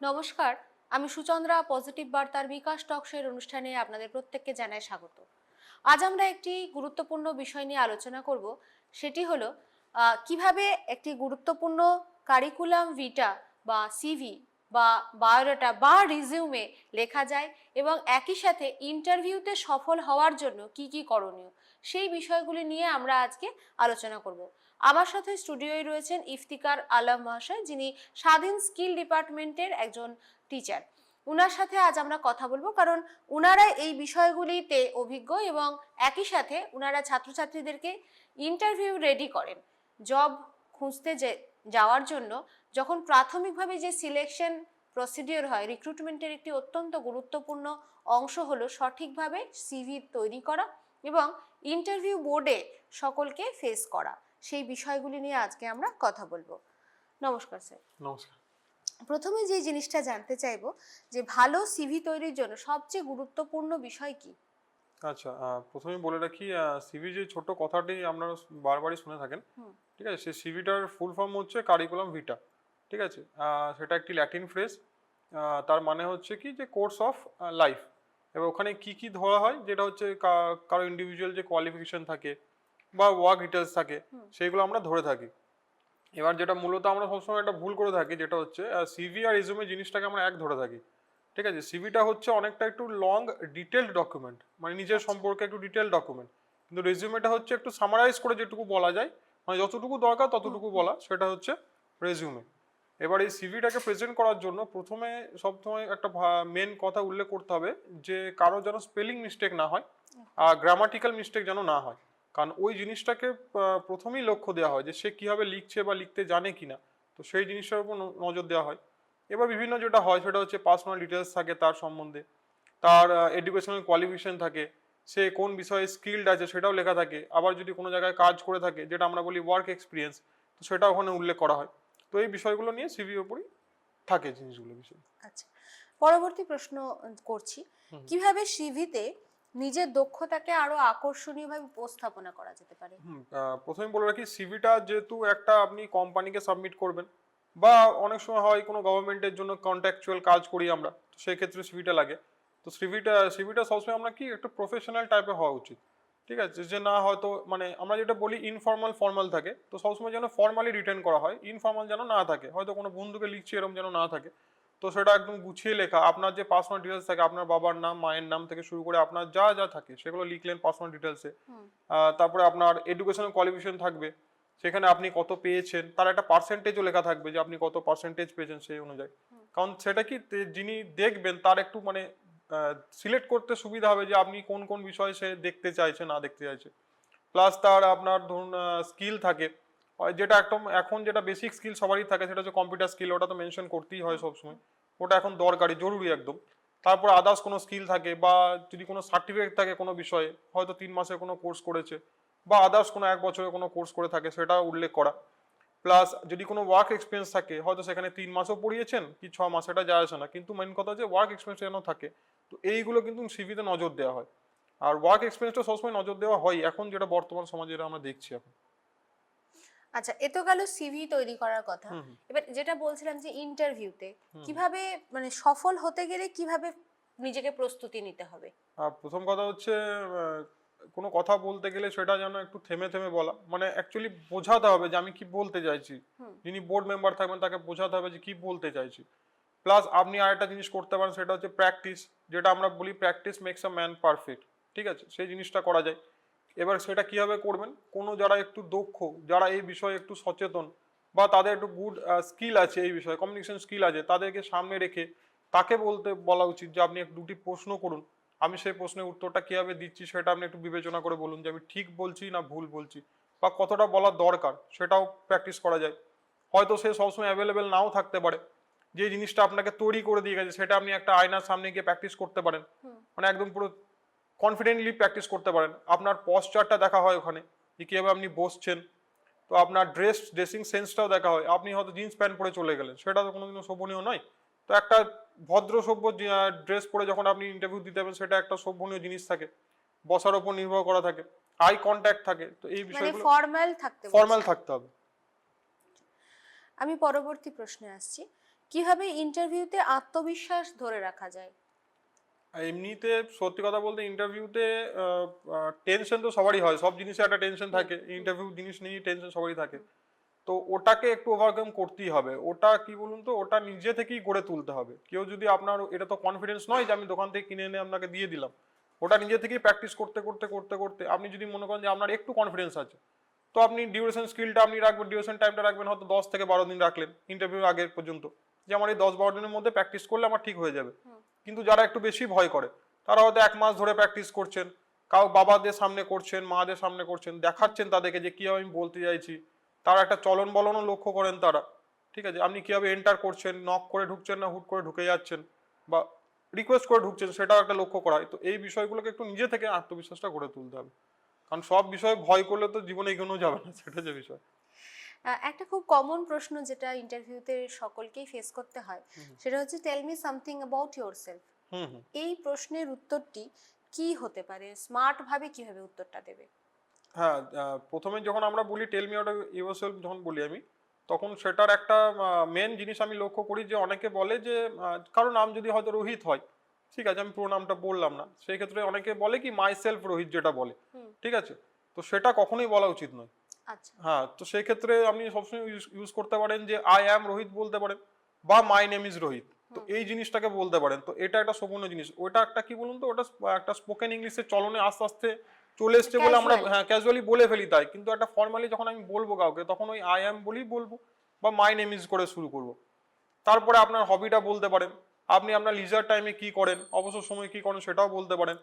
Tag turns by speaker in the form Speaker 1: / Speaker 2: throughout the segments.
Speaker 1: নমস্কার, আমি সুচন্দ্রা পজিটিভ বার্তার বিকাশ টকশের অনুষ্ঠানে আপনাদের প্রত্যেককে জানাই স্বাগত। আজ আমরা একটি গুরুত্বপূর্ণ বিষয় নিয়ে আলোচনা করব, সেটি হলো কীভাবে একটি গুরুত্বপূর্ণ কারিকুলাম ভিটা বা সিভি বা বায়োডাটা বা রিজিউমে লেখা যায় এবং একই সাথে ইন্টারভিউতে সফল হওয়ার জন্য কি কি করণীয় সেই বিষয়গুলি নিয়ে আমরা আজকে আলোচনা করব। আমার সাথে স্টুডিওয় রয়েছেন ইফতিকার আলম মহাশয়, যিনি স্বাধীন স্কিল ডিপার্টমেন্টের একজন টিচার উনার সাথে আজ আমরা কথা বলব কারণ উনারা এই বিষয়গুলিতে অভিজ্ঞ এবং একই সাথে উনারা ছাত্রছাত্রীদেরকে ইন্টারভিউ রেডি করেন। জব খুঁজতে যে, যাওয়ার জন্য যখন প্রাথমিকভাবে যে সিলেকশন প্রসিডিওর হয় রিক্রুটমেন্টের একটি অত্যন্ত গুরুত্বপূর্ণ অংশ হলো সঠিকভাবে সিভি তৈরি করা এবং ইন্টারভিউ বোর্ডে সকলকে ফেস করা। সেই বিষয়গুলি নিয়ে আজকে আমরা কথা বলব। নমস্কার স্যার
Speaker 2: নমস্কার।
Speaker 1: প্রথমে যে জিনিসটা জানতে চাইব যে ভালো সিভি তৈরির জন্য সবচেয়ে গুরুত্বপূর্ণ বিষয় কি?
Speaker 2: আচ্ছা প্রথমে বলে রাখি সিভি যে ছোট কথাটি আপনারা বারবারই শুনে থাকেন ঠিক আছে? সেই সিভিটার ফুল ফর্ম হচ্ছে কারিকুলাম ভিটা ঠিক আছে? সেটা একটি ল্যাটিন ফ্রেজ তার মানে হচ্ছে কি যে কোর্স অফ লাইফ এবার ওখানে কি কি ধরা হয়? যেটা হচ্ছে কারও ইন্ডিভিজুয়াল যে কোয়ালিফিকেশন থাকে বা ওয়ার্ক ডিটেলস থাকে সেইগুলো আমরা ধরে থাকি। এবার যেটা মূলত আমরা সবসময় একটা ভুল করে থাকি যেটা হচ্ছে সিভি আর রিজুমে জিনিসটাকে আমরা এক ধরে থাকি। ঠিক আছে? সিভিটা হচ্ছে অনেকটা একটু লং ডিটেলড ডকুমেন্ট মানে নিজের সম্পর্কে একটু ডিটেল ডকুমেন্ট কিন্তু রেজিউমেটা হচ্ছে একটু সামারাইজ করে যেটুকু বলা যায় মানে যতটুকু দরকার ততটুকু বলা সেটা হচ্ছে রেজিউমে এবার এই সিভিটাকে প্রেজেন্ট করার জন্য প্রথমে সবসময় একটা মেন কথা উল্লেখ করতে হবে যে কারও যেন স্পেলিং মিস্টেক না হয় আর গ্রামাটিক্যাল মিস্টেক যেন না হয়। কারণ ওই জিনিসটাকে প্রথমেই লক্ষ্য দেওয়া হয় যে সে কীভাবে লিখছে বা লিখতে জানে কি না তো সেই জিনিসটার উপর নজর দেওয়া হয়। এবার বিভিন্ন যেটা হয় সেটা হচ্ছে পার্সোনাল ডিটেলস থাকে তার সম্বন্ধে। তার এডুকেশনাল কোয়ালিফিকেশন থাকে। সে কোন বিষয়ে স্কিল্ড আছে সেটাও লেখা থাকে। আবার যদি কোনো জায়গায় কাজ করে থাকে, যেটা আমরা বলি ওয়ার্ক এক্সপিরিয়েন্স তো সেটা ওখানে উল্লেখ করা হয়। তো এই বিষয়গুলো নিয়ে সিভির উপরই থাকে জিনিসগুলো বিষয়।
Speaker 1: আচ্ছা পরবর্তী প্রশ্ন করছি। কীভাবে সিভিতে নিজের দক্ষতাকে আরও আকর্ষণীয়ভাবে উপস্থাপনা করা যেতে পারে?
Speaker 2: প্রথমে বলে রাখি সিভিটা যেহেতু একটা আপনি কোম্পানিকে সাবমিট করবেন বা অনেক সময় হয় কোনো গভর্নমেন্টের জন্য কন্ট্রাকচুয়াল কাজ করি আমরা তো সেই ক্ষেত্রে সিভিটা লাগে। তো সিভিটা সিভিটা সবসময় আমরা কি একটু প্রফেশনাল টাইপের হওয়া উচিত। ঠিক আছে? যে না হয়তো মানে আমরা যেটা বলি ইনফর্মাল ফর্মাল থাকে তো সবসময় যেন ফর্মালি রিটার্ন করা হয়। ইনফর্মাল যেন না থাকে। হয়তো কোনো বন্ধুকে লিখছি এরকম যেন না থাকে। তো সেটা একদম গুছিয়ে লেখা। আপনার যে পার্সোনাল ডিটেলস থাকে আপনার বাবার নাম মায়ের নাম থেকে শুরু করে আপনার যা যা থাকে সেগুলো লিখলেন পার্সোনাল ডিটেলসে তারপরে আপনার এডুকেশনাল কোয়ালিফিকেশন থাকবে। সেখানে আপনি কত পেয়েছেন? তার একটা পার্সেন্টেজও লেখা থাকবে যে আপনি কত পার্সেন্টেজ পেয়েছেন সেই অনুযায়ী। কারণ সেটা কি যিনি দেখবেন তার একটু মানে সিলেক্ট করতে সুবিধা হবে যে আপনি কোন কোন বিষয়ে সে দেখতে চাইছে, না দেখতে চাইছে। প্লাস তার আপনার ধরুন স্কিল থাকে। যেটা একদম, এখন যেটা বেসিক স্কিল সবারই থাকে, সেটা হচ্ছে কম্পিউটার স্কিল ওটা তো মেনশন করতেই হয় সবসময়। ওটা এখন দরকারি, জরুরি একদম। তারপর আদার্স কোনো স্কিল থাকে বা যদি কোনো সার্টিফিকেট থাকে কোনো বিষয়ে, হয়তো তিন মাসের কোনো কোর্স করেছে বা আদার্স কোনো এক বছরের কোনো কোর্স করে থাকে, সেটা উল্লেখ করা। প্লাস যদি কোনো ওয়ার্ক এক্সপিরিয়েন্স থাকে, হয়তো সেখানে তিন মাসও পড়িয়েছেন, কি ছ মাস এটা যায় আসে না। কিন্তু মেন কথা যে ওয়ার্ক এক্সপিরিয়েন্স যেন থাকে। তো এইগুলো কিন্তু সিভিতে নজর দেওয়া হয়। আর ওয়ার্ক এক্সপিরিয়েন্সটা সবসময় নজর দেওয়া হয় এখন যেটা বর্তমান সমাজে আমরা দেখছি এখন।
Speaker 1: আচ্ছা এ তো গেল সিভি তৈরি করার কথা। এবার যেটা বলছিলাম যে ইন্টারভিউতে কীভাবে মানে সফল হতে গেলে কীভাবে নিজেকে প্রস্তুতি নিতে হবে?
Speaker 2: আর প্রথম কথা হচ্ছে কোনো কথা বলতে গেলে সেটা যেন একটু থেমে থেমে বলা। মানে অ্যাকচুয়ালি বোঝাতে হবে যে আমি কি বলতে চাইছি। যিনি বোর্ড মেম্বার থাকবেন তাকে বোঝাতে হবে যে কি বলতে চাইছি। প্লাস আপনি আরেকটা জিনিস করতে পারেন, সেটা হচ্ছে প্র্যাকটিস যেটা আমরা বলি practice makes a man perfect ঠিক আছে? সেই জিনিসটা করা যায়। এবার সেটা কীভাবে করবেন? কোনো যারা একটু দক্ষ, যারা এই বিষয়ে একটু সচেতন, বা তাদের একটু গুড স্কিল আছে এই বিষয়ে কমিউনিকেশন স্কিল আছে, তাদেরকে সামনে রেখে তাকে বলতে বলা উচিত যে, আপনি এক দুটি প্রশ্ন করুন। আমি সেই প্রশ্নের উত্তরটা কীভাবে দিচ্ছি, সেটা আপনি একটু বিবেচনা করে বলুন যে, আমি ঠিক বলছি না ভুল বলছি, বা কতটা বলার দরকার, সেটাও প্র্যাকটিস করা যায়। হয়তো সে সবসময় অ্যাভেলেবেল নাও থাকতে পারে যে জিনিসটা আপনাকে তৈরি করে দিয়ে গেছে সেটা আপনি একটা আয়নার সামনে গিয়ে প্র্যাকটিস করতে পারেন। মানে একদম পুরো কনফিডেন্টলি প্র্যাকটিস করতে পারেন। আপনার পশ্চারটা দেখা হয় ওখানে যে কীভাবে আপনি বসছেন। তো আপনার ড্রেস ড্রেসিং সেন্সটাও দেখা হয়। আপনি হয়তো জিন্স প্যান্ট পরে চলে গেলেন সেটা তো কোনোদিনও শোভনীয় নয়। তো একটা ভদ্র সভ্য ড্রেস পরে যখন আপনি ইন্টারভিউ দিতে যাবেন সেটা একটা শোভনীয় জিনিস থাকে। বসার ওপর নির্ভর করা থাকে। আই কন্ট্যাক্ট থাকে। তো এই
Speaker 1: মানে
Speaker 2: বিষয়গুলো
Speaker 1: ফর্মাল থাকতে।
Speaker 2: ফর্মাল থাকতে হবে।
Speaker 1: আমি পরবর্তী প্রশ্নে আসছি। কীভাবে ইন্টারভিউতে আত্মবিশ্বাস ধরে রাখা যায়?
Speaker 2: এমনিতে সত্যি কথা বলতে ইন্টারভিউতে টেনশন তো সবারই হয়। সব জিনিসে একটা টেনশন থাকে। ইন্টারভিউ জিনিস নিয়ে টেনশন সবারই থাকে। তো ওটাকে একটু ওভারকাম করতেই হবে। ওটা কি বলুন তো? ওটা নিজে থেকেই গড়ে তুলতে হবে। কেউ যদি আপনার, এটা তো কনফিডেন্স নয় যে আমি দোকান থেকে কিনে এনে আপনাকে দিয়ে দিলাম। ওটা নিজে থেকেই প্র্যাকটিস করতে করতে করতে করতে আপনি যদি মনে করেন যে আপনার একটু কনফিডেন্স আছে, তো আপনি ডিউরেশন স্কিলটা আপনি রাখবেন ডিউরেশন টাইমটা রাখবেন হয়তো দশ থেকে বারো দিন রাখলেন ইন্টারভিউ আগে পর্যন্ত। যে আমার এই দশ বারো দিনের মধ্যে প্র্যাকটিস করলে আমার ঠিক হয়ে যাবে। কিন্তু যারা একটু বেশি ভয় করে তারা হয়তো এক মাস ধরে প্র্যাকটিস করছেন কাউ বাবাদের সামনে করছেন মাদের সামনে করছেন দেখাচ্ছেন তাদেরকে যে কীভাবে আমি বলতে চাইছি। তার একটা চলন বলনও লক্ষ্য করেন তারা। ঠিক আছে? আপনি কীভাবে এন্টার করছেন নক করে ঢুকছেন না হুট করে ঢুকে যাচ্ছেন বা রিকোয়েস্ট করে ঢুকছেন সেটাও একটা লক্ষ্য করা। হয় তো এই বিষয়গুলোকে একটু নিজে থেকে আত্মবিশ্বাসটা গড়ে তুলতে হবে। কারণ সব বিষয়ে ভয় করলে তো জীবনে এগোনো যাবে না সেটা যে বিষয়।
Speaker 1: একটা খুব কমন প্রশ্ন যেটা ইন্টারভিউতে সকলকেই ফেস করতে হয় সেটা হচ্ছে tell me something about yourself এই প্রশ্নের উত্তরটি কি হতে পারে? স্মার্ট ভাবে কীভাবে উত্তরটা দেবে?
Speaker 2: হ্যাঁ প্রথমে যখন আমরা বলি টেল মি আউট ইউরসেলফ যখন বলি আমি তখন সেটার একটা মেন জিনিস আমি লক্ষ্য করি যে অনেকে বলে যে কারও নাম যদি হয়তো রোহিত হয় ঠিক আছে আমি পুরো নামটা বললাম না সেই ক্ষেত্রে অনেকে বলে কি মাই সেলফ রোহিত যেটা বলে ঠিক আছে? তো সেটা কখনোই বলা উচিত নয়। হ্যাঁ তো সেই ক্ষেত্রে আপনি সবসময় ইউজ করতে পারেন যে আই অ্যাম রোহিত বলতে পারেন বা মাই নেম ইজ রোহিত তো এই জিনিসটাকে বলতে পারেন। তো এটা একটা শোভন্য জিনিস। ওটা একটা কি বলুন তো? ওটা একটা স্পোকেন ইংলিশের চলনে আস্তে আস্তে চলে এসছে বলে আমরা. হ্যাঁ ক্যাজুয়ালি বলে ফেলি তাই। কিন্তু একটা ফর্মালি যখন আমি বলব কাউকে তখন ওই আই অ্যাম বলেই বলব বা মাই নেম ইজ করে শুরু করব। তারপরে আপনার হবিটা বলতে পারেন। আপনি আপনার লিজার টাইমে কি করেন অবসর সময় কি করেন সেটাও বলতে পারেন।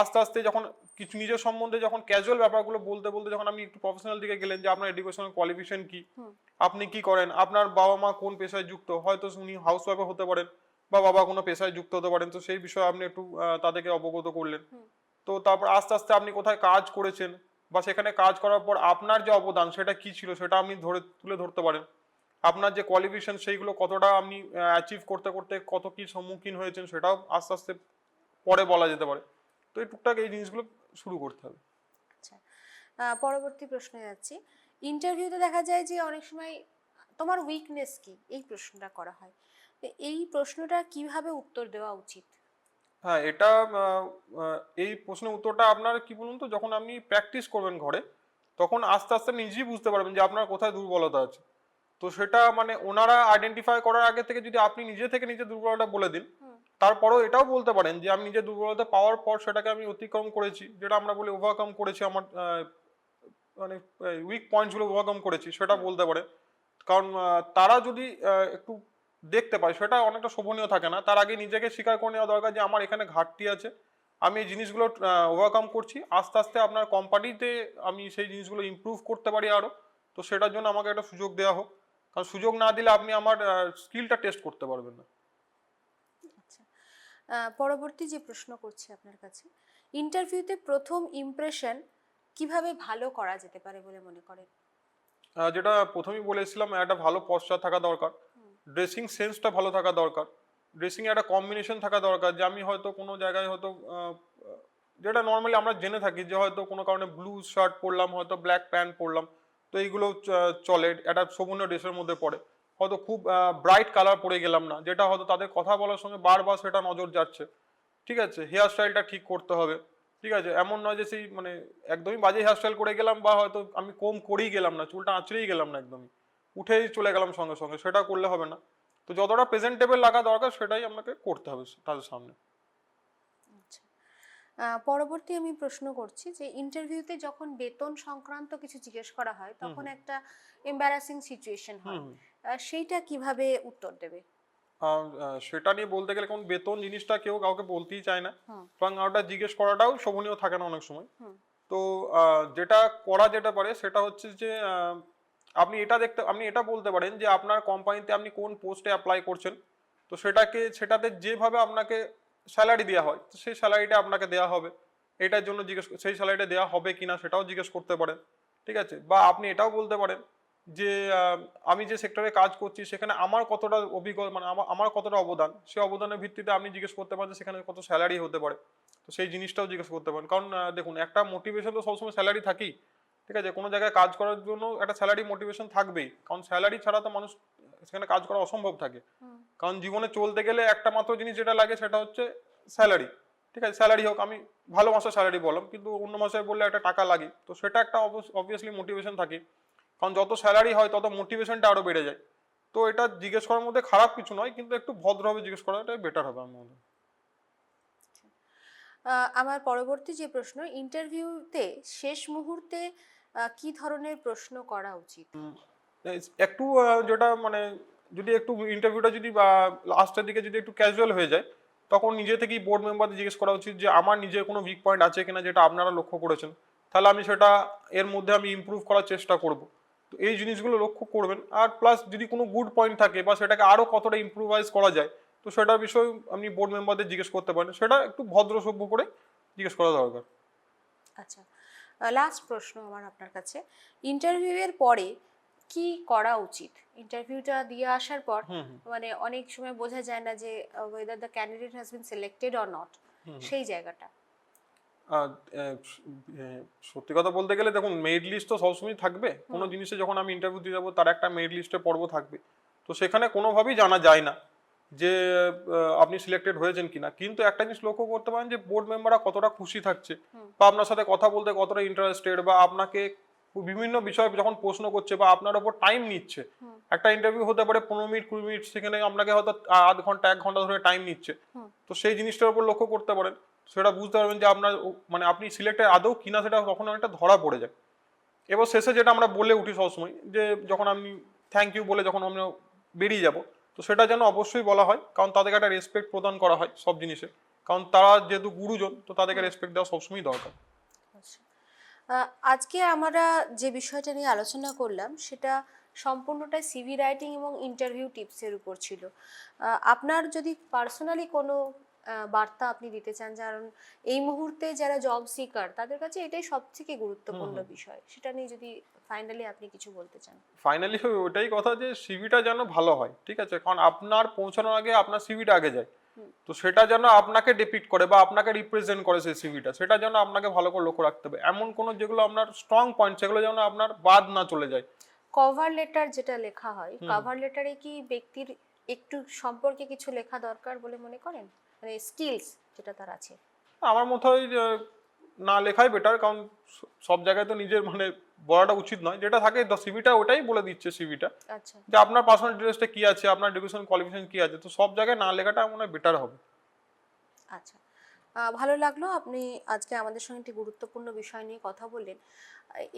Speaker 2: আস্তে আস্তে যখন কিছু নিজের সম্বন্ধে যখন ক্যাজুয়াল ব্যাপারগুলো বলতে বলতে যখন আপনি একটু প্রফেশনাল দিকে গেলেন যে আপনার এডুকেশনাল কোয়ালিফিকেশন কি আপনি কি করেন আপনার বাবা মা কোন পেশায় যুক্ত হয়তো উনি হাউস ওয়াইফে হতে পারেন বা বাবা কোনো পেশায় যুক্ত হতে পারেন তো সেই বিষয়ে আপনি একটু তাদেরকে অবগত করলেন। তো তারপর আস্তে আস্তে আপনি কোথায় কাজ করেছেন বা সেখানে কাজ করার পর আপনার যে অবদান সেটা কি ছিল সেটা আপনি ধরে তুলে ধরতে পারেন। আপনার যে কোয়ালিফিকেশন সেইগুলো কতটা আপনি অ্যাচিভ করতে করতে কত কি সম্মুখীন হয়েছেন সেটাও আস্তে আস্তে পরে বলা যেতে পারে। তো এই টুকটাক এই জিনিসগুলো শুরু করতে হবে।
Speaker 1: আচ্ছা পরবর্তী প্রশ্নে যাচ্ছি। ইন্টারভিউতে দেখা যায় যে অনেক সময় তোমার উইকনেস কি? এই প্রশ্নটা করা হয়। তো এই প্রশ্নটা কীভাবে উত্তর দেওয়া উচিত?
Speaker 2: হ্যাঁ এটা এই প্রশ্নের উত্তরটা আপনার কি বলুন তো যখন আপনি প্র্যাকটিস করবেন ঘরে তখন আস্তে আস্তে নিজেই বুঝতে পারবেন যে আপনার কোথায় দুর্বলতা আছে। তো সেটা মানে ওনারা আইডেন্টিফাই করার আগে থেকে যদি আপনি নিজে থেকে নিজের দুর্বলতা বলে দিন। তারপরেও এটাও বলতে পারেন যে আমি নিজের দুর্বলতা পাওয়ার পর সেটাকে আমি অতিক্রম করেছি যেটা আমরা বলি ওভারকাম করেছি আমার মানে উইক পয়েন্টসগুলো ওভারকাম করেছি সেটা বলতে পারে। কারণ তারা যদি একটু দেখতে পায় সেটা অনেকটা শোভনীয় থাকে না। তার আগে নিজেকে স্বীকার করে নেওয়া দরকার যে আমার এখানে ঘাটতি আছে। আমি এই জিনিসগুলো ওভারকাম করছি। আস্তে আস্তে আপনার কোম্পানিতে আমি সেই জিনিসগুলো ইমপ্রুভ করতে পারি আরও তো সেটার জন্য আমাকে একটা সুযোগ দেওয়া হোক। কারণ সুযোগ না দিলে আপনি আমার স্কিলটা টেস্ট করতে পারবেন না।
Speaker 1: আচ্ছা। পরবর্তী যে প্রশ্ন করছি আপনার কাছে ইন্টারভিউতে প্রথম ইমপ্রেশন কীভাবে ভালো করা যেতে পারে বলে মনে করেন?
Speaker 2: যেটা প্রথমেই বলেছিলাম একটা ভালো পশ্চাৎ থাকা দরকার। ড্রেসিং সেন্সটা ভালো থাকা দরকার। ড্রেসিং একটা কম্বিনেশন থাকা দরকার যে আমি হয়তো কোনো জায়গায় হয়তো যেটা নর্মালি আমরা জেনে থাকি যে হয়তো কোনো কারণে ব্লু শার্ট পরলাম হয়তো ব্ল্যাক প্যান্ট পরলাম। তো এইগুলো চলে। একটা শোভনীয় ড্রেসের মধ্যে পড়ে। হয়তো খুব ব্রাইট কালার পরে গেলাম না, যেটা হয়তো তাদের কথা বলার সঙ্গে বারবার সেটা নজর যাচ্ছে। ঠিক আছে? হেয়ার স্টাইলটা ঠিক করতে হবে। ঠিক আছে? এমন নয় যে সেই মানে একদমই বাজে হেয়ার স্টাইল করে গেলাম বা হয়তো আমি কম করেই গেলাম না, চুলটা আঁচড়েই গেলাম না একদমই। উঠেই চলে গেলাম সঙ্গে সঙ্গে, সেটা করলে হবে না। তো যতটা প্রেজেন্টেবল লাগা দরকার, সেটাই আপনাকে করতে হবে তাদের সামনে।
Speaker 1: পরবর্তী আমি প্রশ্ন করছি যে ইন্টারভিউতে যখন বেতন সংক্রান্ত কিছু জিজ্ঞেস করা হয় তখন একটা এম্বারাসিং সিচুয়েশন হয়। সেইটা কীভাবে উত্তর দেবে?
Speaker 2: সেটা নিয়ে বলতে গেলে কোন বেতন জিনিসটা কেউ কাউকে বলতেই চায় না। কারণ ওটা জিজ্ঞেস করাটাও শোভনীয় থাকে না অনেক সময়। তো যেটা করা যেতে পারে সেটা হচ্ছে যে আপনি এটা দেখতে আপনি এটা বলতে পারেন যে আপনার কোম্পানিতে আপনি কোন পোস্টে অ্যাপ্লাই করছেন। তো সেটাকে সেটাতে যেভাবে আপনাকে স্যালারি দেওয়া হয়, তো সেই স্যালারিটা আপনাকে দেওয়া হবে। এটার জন্য জিজ্ঞেস সেই স্যালারিটা দেওয়া হবে কিনা সেটাও জিজ্ঞেস করতে পারেন, ঠিক আছে? বা আপনি এটাও বলতে পারেন যে আমি যে সেক্টরে কাজ করছি, সেখানে আমার কতটা অভিজ্ঞতা মানে আমার কতটা অবদান? সেই অবদানের ভিত্তিতে আপনি জিজ্ঞেস করতে পারেন সেখানে কত স্যালারি হতে পারে। তো সেই জিনিসটাও জিজ্ঞেস করতে পারেন। কারণ দেখুন, একটা মোটিভেশন তো সবসময় স্যালারি থাকেই, ঠিক আছে? কোনো জায়গায় কাজ করার জন্য একটা স্যালারি মোটিভেশন থাকবেই। কারণ স্যালারি ছাড়া তো মানুষ সেখানে কাজ করা অসম্ভব থাকে। কারণ জীবনে চলতে গেলে একটা মাত্র জিনিস যেটা লাগে সেটা হচ্ছে স্যালারি। ঠিক আছে স্যালারি হোক আমি ভালো মাসে স্যালারি বললাম কিন্তু অন্য মাসে বললে একটা টাকা লাগে। তো সেটা একটা অবভিয়াসলি মোটিভেশন থাকে। কারণ যত স্যালারি হয় তত মোটিভেশনটা আরও বেড়ে যায়। তো এটা জিজ্ঞেস করার মধ্যে খারাপ কিছু নয় কিন্তু একটু ভদ্রভাবে জিজ্ঞেস করাটাই বেটার হবে আমার মনে হয়।
Speaker 1: আমার পরবর্তী যে প্রশ্ন ইন্টারভিউতে শেষ মুহূর্তে কি ধরনের প্রশ্ন করা উচিত?
Speaker 2: একটু যেটা মানে যদি একটু ইন্টারভিউটা যদি বা লাস্টের দিকে যদি একটু ক্যাজুয়াল হয়ে যায়, তখন নিজে থেকেই বোর্ড মেম্বারদের জিজ্ঞেস করা উচিত যে আমার নিজের কোনো উইক পয়েন্ট আছে কিনা যেটা আপনারা লক্ষ্য করেছেন। তাহলে আমি সেটা, এর মধ্যে আমি ইমপ্রুভ করার চেষ্টা করব। তো এই জিনিসগুলো লক্ষ্য করবেন। আর প্লাস যদি কোনো গুড পয়েন্ট থাকে বা সেটাকে আরও কতটা ইমপ্রুভাইজ করা যায়, তো সেটার বিষয়ে আপনি বোর্ড মেম্বারদের জিজ্ঞেস করতে পারেন। সেটা একটু ভদ্র সভ্য করে জিজ্ঞেস করা দরকার।
Speaker 1: আচ্ছা লাস্ট প্রশ্ন আমার আপনার কাছে। ইন্টারভিউয়ের পরে কি করা উচিত? ইন্টারভিউটা দিয়ে আসার পর মানে অনেক সময় বোঝা যায় না যে whether the candidate has been selected or not সেই জায়গাটা।
Speaker 2: সত্যি কথা বলতে গেলে দেখুন মেরিট লিস্ট তো সবসময় থাকবে। কোনো জিনিসে যখন আমি ইন্টারভিউ দিয়ে যাব তার একটা মেরিট লিস্টে পর্ব থাকবে। তো সেখানে কোনোভাবেই জানা যায় না যে আপনি সিলেক্টেড হয়েছেন কিনা। কিন্তু একটা জিনিস লক্ষ্য করতে পারেন যে বোর্ড মেম্বাররা কতটা খুশি থাকছে। বা আপনার সাথে কথা বলতে কতটা ইন্টারেস্টেড বা আপনাকে বিভিন্ন বিষয়ে যখন প্রশ্ন করছে বা আপনার ওপর টাইম নিচ্ছে একটা ইন্টারভিউ হতে পারে পনেরো মিনিট কুড়ি মিনিট সেখানে আপনাকে হয়তো আধ ঘণ্টা এক ঘণ্টা ধরে টাইম নিচ্ছে। তো সেই জিনিসটার উপর লক্ষ্য করতে পারেন সেটা বুঝতে পারবেন যে আপনার মানে আপনি সিলেক্টেড আদৌ কিনা সেটা তখন অনেকটা ধরা পড়ে যায়। এবার শেষে যেটা আমরা বলে উঠি সবসময় যে যখন আমি থ্যাংক ইউ বলে যখন আমরা বেরিয়ে যাব তো সেটা যেন অবশ্যই বলা হয় কারণ তাদেরকে একটা রেসপেক্ট প্রদান করা হয় সব জিনিসে। কারণ তারা যেহেতু গুরুজন তো তাদেরকে রেসপেক্ট দেওয়া সবসময় দরকার।
Speaker 1: আজকে আমরা যে বিষয়টা নিয়ে আলোচনা করলাম সেটা সম্পূর্ণটাই সিভি রাইটিং এবং ইন্টারভিউ টিপসের উপর ছিল। আপনার যদি পার্সোনালি কোনো বার্তা আপনি দিতে চান কারণ এই মুহূর্তে যারা জব সিকার তাদের কাছে এটাই সব থেকে গুরুত্বপূর্ণ বিষয়। সেটা নিয়ে যদি ফাইনালি আপনি কিছু বলতে চান।
Speaker 2: ফাইনালি ওটাই কথা যে সিভিটা যেন ভালো হয় ঠিক আছে? কারণ আপনার পৌঁছানোর আগে আপনার সিভিটা আগে যায়। তো সেটা যেন আপনাকে ডিপিক্ট করে বা আপনাকে রিপ্রেজেন্ট করে সেই সিভিটা সেটা যেন আপনাকে ভালো করে লক্ষ্য রাখতে হবে। এমন কোনো যেগুলো আপনার স্ট্রং পয়েন্ট সেগুলো যেন আপনার বাদ না চলে যায়।
Speaker 1: কভার লেটার যেটা লেখা হয় কভার লেটারে কি ব্যক্তির একটু সম্পর্কে কিছু লেখা দরকার বলে মনে করেন? মানে স্কিলস যেটা তার আছে।
Speaker 2: আমার মতে হয় না লেখাই বেটার কারণ সব জায়গায় তো নিজের মানে বলাটা উচিত নয়। যেটা থাকে সিভিটা ওটাই বলে দিচ্ছে সিভিটা
Speaker 1: আচ্ছা।
Speaker 2: যে আপনার পার্সোনাল ডিটেলসটা কি আছে আপনার এডুকেশন কোয়ালিফিকেশন কি আছে তো সব জায়গায় না লেখাটা মনে হয় বেটার হবে।
Speaker 1: আচ্ছা। ভালো লাগল আপনি আজকে আমাদের সঙ্গে একটি গুরুত্বপূর্ণ বিষয় নিয়ে কথা বললেন।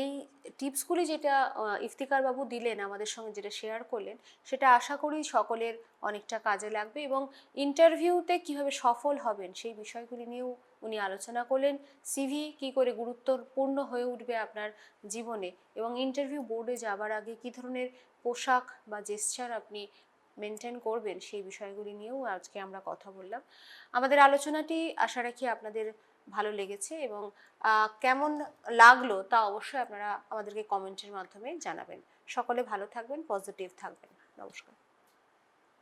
Speaker 1: এই টিপসগুলি যেটা ইফতিকার বাবু দিলেন আমাদের সঙ্গে যেটা শেয়ার করলেন সেটা আশা করি সকলের অনেকটা কাজে লাগবে এবং ইন্টারভিউতে কীভাবে সফল হবেন সেই বিষয়গুলি নিয়েও উনি আলোচনা করলেন। সিভি কি করে গুরুত্বপূর্ণ হয়ে উঠবে আপনার জীবনে এবং ইন্টারভিউ বোর্ডে যাবার আগে কি ধরনের পোশাক বা জেস্চার আপনি মেনটেন করবেন সেই বিষয়গুলি নিয়েও আজকে আমরা কথা বললাম। আমাদের আলোচনাটি আশা রাখি আপনাদের ভালো লেগেছে এবং কেমন লাগল তা অবশ্যই আপনারা আমাদেরকে কমেন্টের মাধ্যমে জানাবেন। সকলে ভালো থাকবেন পজিটিভ থাকবেন। নমস্কার।